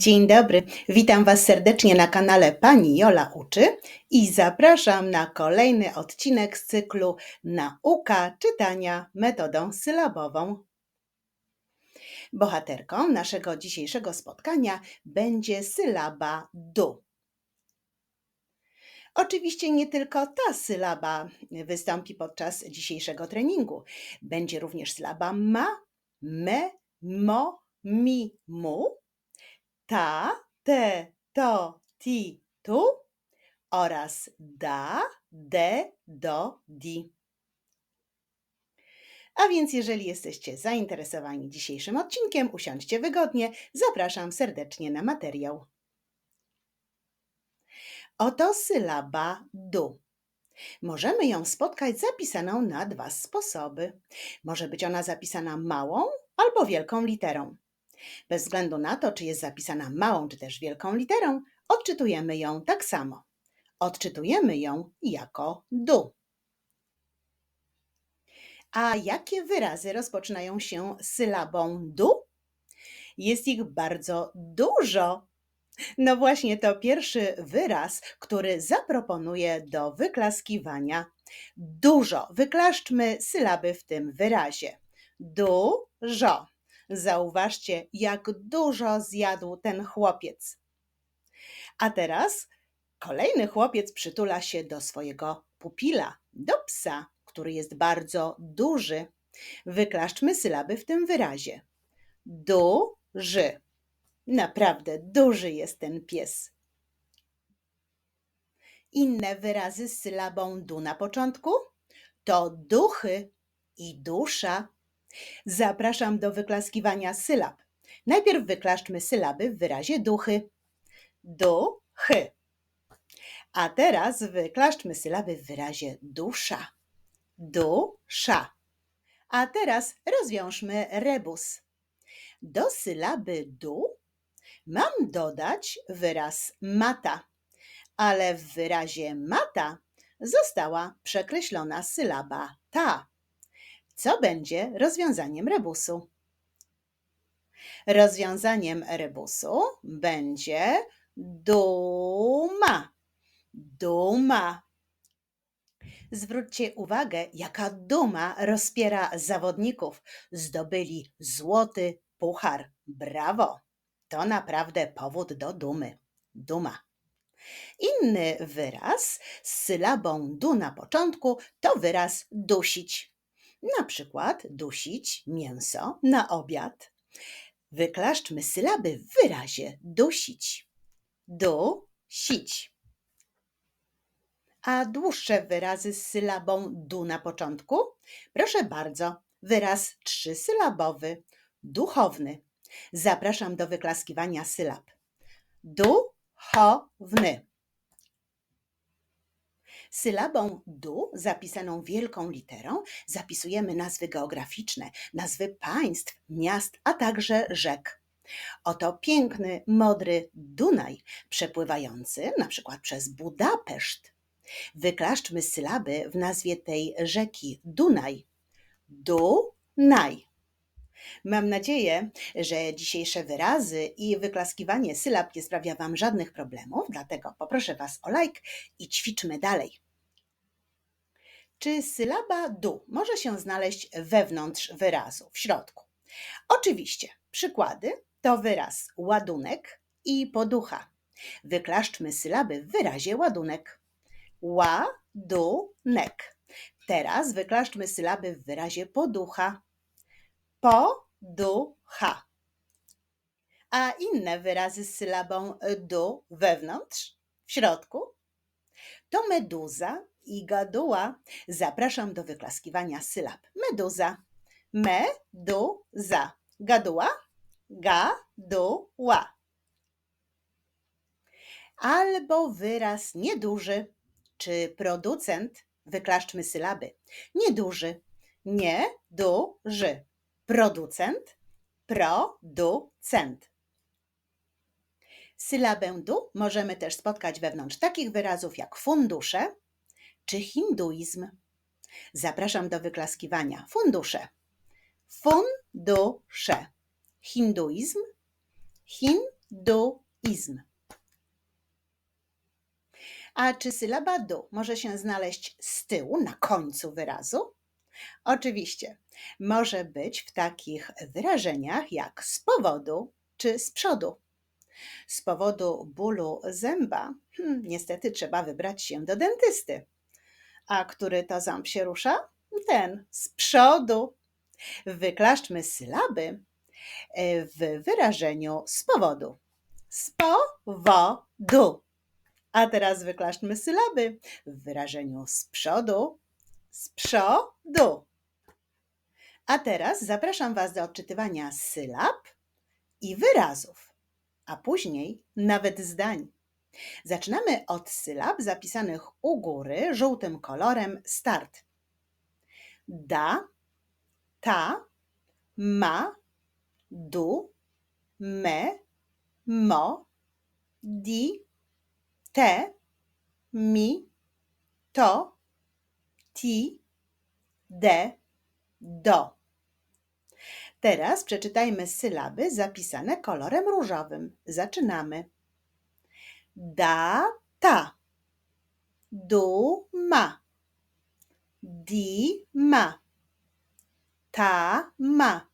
Dzień dobry, witam Was serdecznie na kanale Pani Jola Uczy i zapraszam na kolejny odcinek z cyklu Nauka czytania metodą sylabową. Bohaterką naszego dzisiejszego spotkania będzie sylaba du. Oczywiście nie tylko ta sylaba wystąpi podczas dzisiejszego treningu. Będzie również sylaba ma, me, mo, mi, mu ta, te, to, ti, tu oraz da, de, do, di. A więc jeżeli jesteście zainteresowani dzisiejszym odcinkiem, usiądźcie wygodnie. Zapraszam serdecznie na materiał. Oto sylaba du. Możemy ją spotkać zapisaną na dwa sposoby. Może być ona zapisana małą albo wielką literą. Bez względu na to, czy jest zapisana małą czy też wielką literą, odczytujemy ją tak samo. Odczytujemy ją jako du. A jakie wyrazy rozpoczynają się sylabą du? Jest ich bardzo dużo. No właśnie, to pierwszy wyraz, który zaproponuję do wyklaskiwania. Dużo. Wyklaszczmy sylaby w tym wyrazie. Dużo. Zauważcie, jak dużo zjadł ten chłopiec. A teraz kolejny chłopiec przytula się do swojego pupila, do psa, który jest bardzo duży. Wyklaszczmy sylaby w tym wyrazie. Duży. Naprawdę duży jest ten pies. Inne wyrazy z sylabą du na początku to duchy i dusza. Zapraszam do wyklaskiwania sylab. Najpierw wyklaszczmy sylaby w wyrazie duchy. Duchy. A teraz wyklaszczmy sylaby w wyrazie dusza. Dusza. A teraz rozwiążmy rebus. Do sylaby du mam dodać wyraz mata, ale w wyrazie mata została przekreślona sylaba ta co będzie rozwiązaniem rebusu. Rozwiązaniem rebusu będzie duma. Duma. Zwróćcie uwagę, jaka duma rozpiera zawodników. Zdobyli złoty puchar. Brawo! To naprawdę powód do dumy. Duma. Inny wyraz z sylabą du na początku to wyraz dusić. Na przykład dusić mięso na obiad. Wyklaszczmy sylaby w wyrazie dusić. Du-sić. A dłuższe wyrazy z sylabą du na początku? Proszę bardzo, wyraz trzysylabowy, duchowny. Zapraszam do wyklaskiwania sylab. Duchowny. Sylabą du, zapisaną wielką literą, zapisujemy nazwy geograficzne, nazwy państw, miast, a także rzek. Oto piękny, modry Dunaj, przepływający na przykład przez Budapeszt. Wyklaszczmy sylaby w nazwie tej rzeki Dunaj. Dunaj. Mam nadzieję, że dzisiejsze wyrazy i wyklaskiwanie sylab nie sprawia Wam żadnych problemów, dlatego poproszę Was o like i ćwiczmy dalej. Czy sylaba du może się znaleźć wewnątrz wyrazu, w środku? Oczywiście. Przykłady to wyraz ładunek i poducha. Wyklaszczmy sylaby w wyrazie ładunek. Ładunek. Teraz wyklaszczmy sylaby w wyrazie poducha poducha. A inne wyrazy z sylabą du wewnątrz, w środku, to meduza i gaduła. Zapraszam do wyklaskiwania sylab. Meduza, meduza, gaduła, gaduła. Albo wyraz nieduży, czy producent, wyklaszczmy sylaby. Nieduży, nieduży producent, producent. Sylabę du możemy też spotkać wewnątrz takich wyrazów jak fundusze czy hinduizm. Zapraszam do wyklaskiwania. Fundusze. Fundusze. Hinduizm. du, izm. A czy sylaba du może się znaleźć z tyłu, na końcu wyrazu? Oczywiście, może być w takich wyrażeniach jak z powodu czy z przodu. Z powodu bólu zęba, hmm, niestety trzeba wybrać się do dentysty. A który to ząb się rusza? Ten z przodu. Wyklaszczmy sylaby e, w wyrażeniu z powodu. Z powodu. A teraz wyklaszczmy sylaby w wyrażeniu z przodu. Z przodu. A teraz zapraszam Was do odczytywania sylab i wyrazów, a później nawet zdań. Zaczynamy od sylab zapisanych u góry żółtym kolorem start. Da, ta, ma, du, me, mo, di, te, mi, to, ti, de, do. Teraz przeczytajmy sylaby zapisane kolorem różowym. Zaczynamy. Data. Duma. Di ma. Ta ma.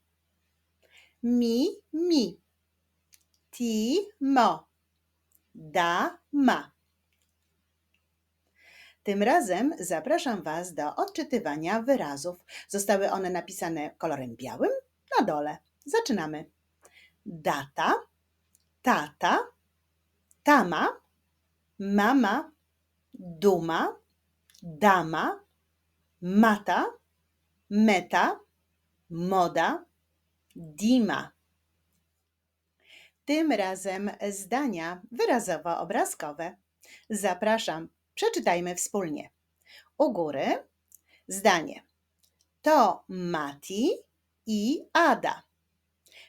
Mi mi. Ti mo. Da ma. Tym razem zapraszam Was do odczytywania wyrazów. Zostały one napisane kolorem białym na dole. Zaczynamy. Data, tata, tama, mama, duma, dama, mata, meta, moda, dima. Tym razem zdania wyrazowo-obrazkowe. Zapraszam, przeczytajmy wspólnie. U góry zdanie. To Mati i Ada.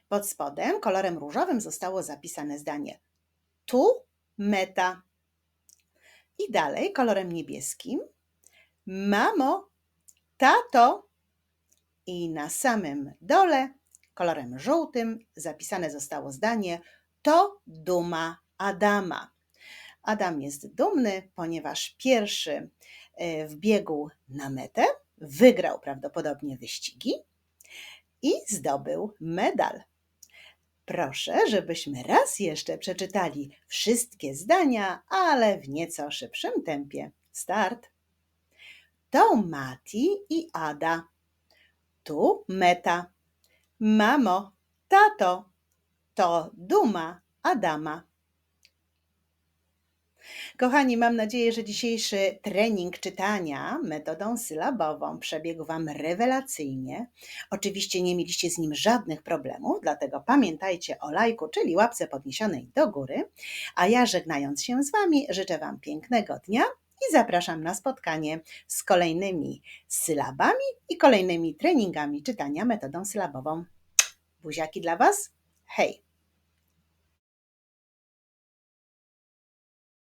Pod spodem kolorem różowym zostało zapisane zdanie. Tu meta. I dalej kolorem niebieskim. Mamo, tato. I na samym dole kolorem żółtym zapisane zostało zdanie to duma Adama. Adam jest dumny, ponieważ pierwszy e, wbiegł na metę, wygrał prawdopodobnie wyścigi i zdobył medal. Proszę, żebyśmy raz jeszcze przeczytali wszystkie zdania, ale w nieco szybszym tempie. Start. To Mati i Ada. Tu meta. Mamo, tato, to duma Adama. Kochani, mam nadzieję, że dzisiejszy trening czytania metodą sylabową przebiegł Wam rewelacyjnie. Oczywiście nie mieliście z nim żadnych problemów, dlatego pamiętajcie o lajku, czyli łapce podniesionej do góry. A ja żegnając się z Wami, życzę Wam pięknego dnia i zapraszam na spotkanie z kolejnymi sylabami i kolejnymi treningami czytania metodą sylabową. Buziaki dla Was. Hej!